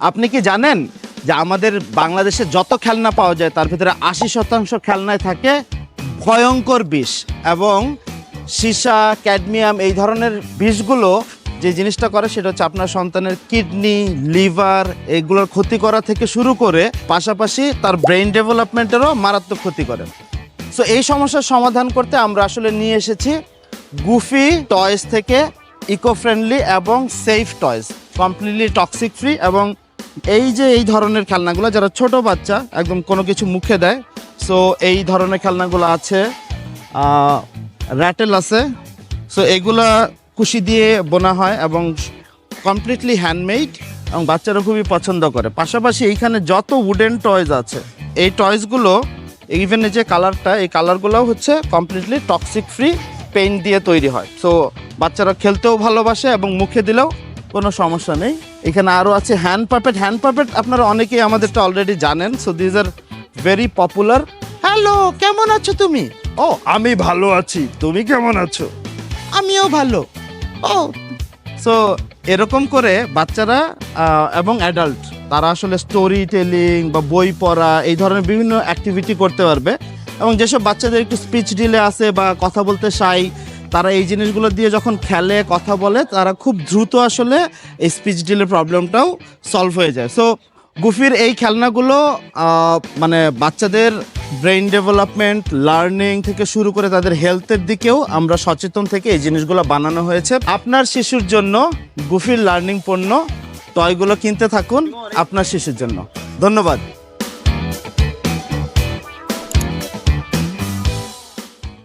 আপনি কি জানেন যে আমাদের বাংলাদেশে যত খেলনা পাওয়া যায়, তার ভিতরে আশি শতাংশ খেলনায় থাকে ভয়ঙ্কর বিষ এবং সীসা, ক্যাডমিয়াম এই ধরনের বিষগুলো যে জিনিসটা করে, সেটা হচ্ছে আপনার সন্তানের কিডনি, লিভার এগুলোর ক্ষতি করা থেকে শুরু করে পাশাপাশি তার ব্রেন ডেভেলপমেন্টেরও মারাত্মক ক্ষতি করে। সো এই সমস্যার সমাধান করতে আমরা আসলে নিয়ে এসেছি গুফি টয়েস থেকে ইকো ফ্রেন্ডলি এবং safe toys, completely toxic free এবং এই যে এই ধরনের খেলনাগুলো, যারা ছোট বাচ্চা, একদম কোনো কিছু মুখে দেয় সো এই ধরনের খেলনাগুলো আছে র্যাটেল আছে সো এগুলা কুশি দিয়ে বোনা হয় এবং কমপ্লিটলি হ্যান্ডমেড এবং বাচ্চারা খুবই পছন্দ করে। পাশাপাশি এইখানে যত উডেন টয়েস আছে, এই টয়েসগুলো ইভেন যে কালারটা এই কালারগুলোও হচ্ছে কমপ্লিটলি টক্সিক ফ্রি পেইন্ট দিয়ে তৈরি হয়। সো বাচ্চারা খেলতেও ভালোবাসে এবং মুখে দিলেও কোনো সমস্যা নেই। এখানে আরও আছে হ্যান্ড পাপেট হ্যান্ড পাপেট আপনারা অনেকেই আমাদেরটা অলরেডি জানেন। So these are very popular hello কেমন আছো তুমি? ও আমি ভালো আছি। তুমি কেমন আছো? আমিও ভালো। ও সো এরকম করে বাচ্চারা এবং অ্যাডাল্ট তারা আসলে স্টোরি টেলিং বা বই পড়া এই ধরনের বিভিন্ন অ্যাক্টিভিটি করতে পারবে। এবং যেসব বাচ্চাদের একটু স্পিচ ডিলে আছে বা কথা বলতে চাই তারা এই জিনিসগুলো দিয়ে যখন খেলে, কথা বলে, তারা খুব দ্রুত আসলে এই স্পিচ ডিলের প্রবলেমটাও সলভ হয়ে যায়। সো গুফির এই খেলনাগুলো মানে বাচ্চাদের ব্রেইন ডেভেলপমেন্ট লার্নিং থেকে শুরু করে তাদের হেলথের দিকেও আমরা সচেতন থেকে এই জিনিসগুলো বানানো হয়েছে। আপনার শিশুর জন্য গুফির লার্নিং পণ্য টয়গুলো কিনতে থাকুন আপনার শিশুর জন্য। ধন্যবাদ।